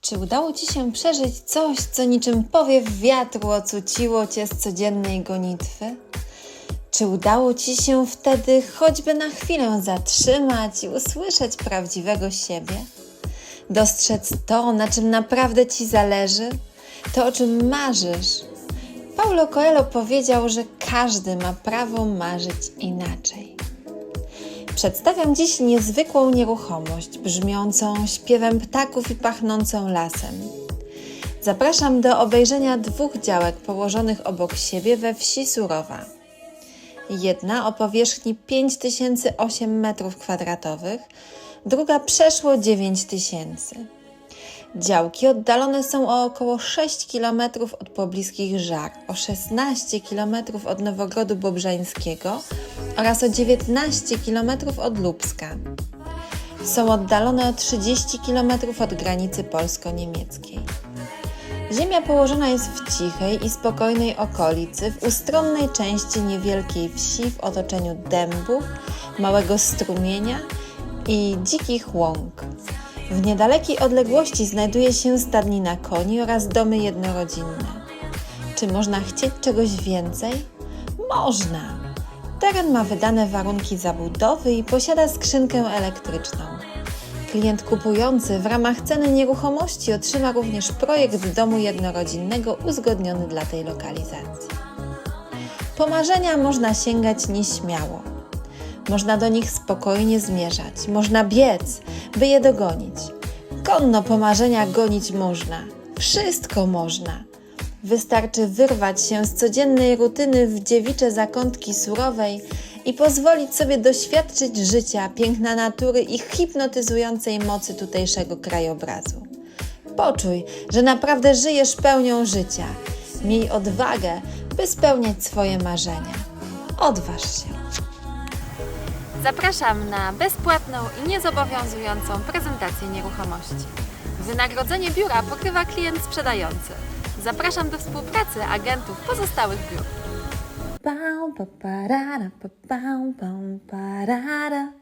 Czy udało Ci się przeżyć coś, co niczym powiew wiatru ocuciło Cię z codziennej gonitwy? Czy udało Ci się wtedy choćby na chwilę zatrzymać i usłyszeć prawdziwego siebie? Dostrzec to, na czym naprawdę Ci zależy? To, o czym marzysz? Paulo Coelho powiedział, że każdy ma prawo marzyć inaczej. Przedstawiam dziś niezwykłą nieruchomość, brzmiącą śpiewem ptaków i pachnącą lasem. Zapraszam do obejrzenia dwóch działek położonych obok siebie we wsi Surowa. Jedna o powierzchni 5008 m2, druga przeszło 9000 Działki oddalone są o około 6 km od pobliskich Żar, o 16 km od Nowogrodu Bobrzańskiego oraz o 19 km od Lubska. Są oddalone o 30 km od granicy polsko-niemieckiej. Ziemia położona jest w cichej i spokojnej okolicy, w ustronnej części niewielkiej wsi w otoczeniu dębów, małego strumienia i dzikich łąk. W niedalekiej odległości znajduje się stadnina koni oraz domy jednorodzinne. Czy można chcieć czegoś więcej? Można! Teren ma wydane warunki zabudowy i posiada skrzynkę elektryczną. Klient kupujący w ramach ceny nieruchomości otrzyma również projekt domu jednorodzinnego uzgodniony dla tej lokalizacji. Po marzenia można sięgać nieśmiało. Można do nich spokojnie zmierzać, można biec, by je dogonić. Konno po marzenia gonić można. Wszystko można. Wystarczy wyrwać się z codziennej rutyny w dziewicze zakątki surowej i pozwolić sobie doświadczyć życia, piękna natury i hipnotyzującej mocy tutejszego krajobrazu. Poczuj, że naprawdę żyjesz pełnią życia. Miej odwagę, by spełniać swoje marzenia. Odważ się. Zapraszam na bezpłatną i niezobowiązującą prezentację nieruchomości. Wynagrodzenie biura pokrywa klient sprzedający. Zapraszam do współpracy agentów pozostałych biur. Pau, pa, parara, pa, pau, pau, parara.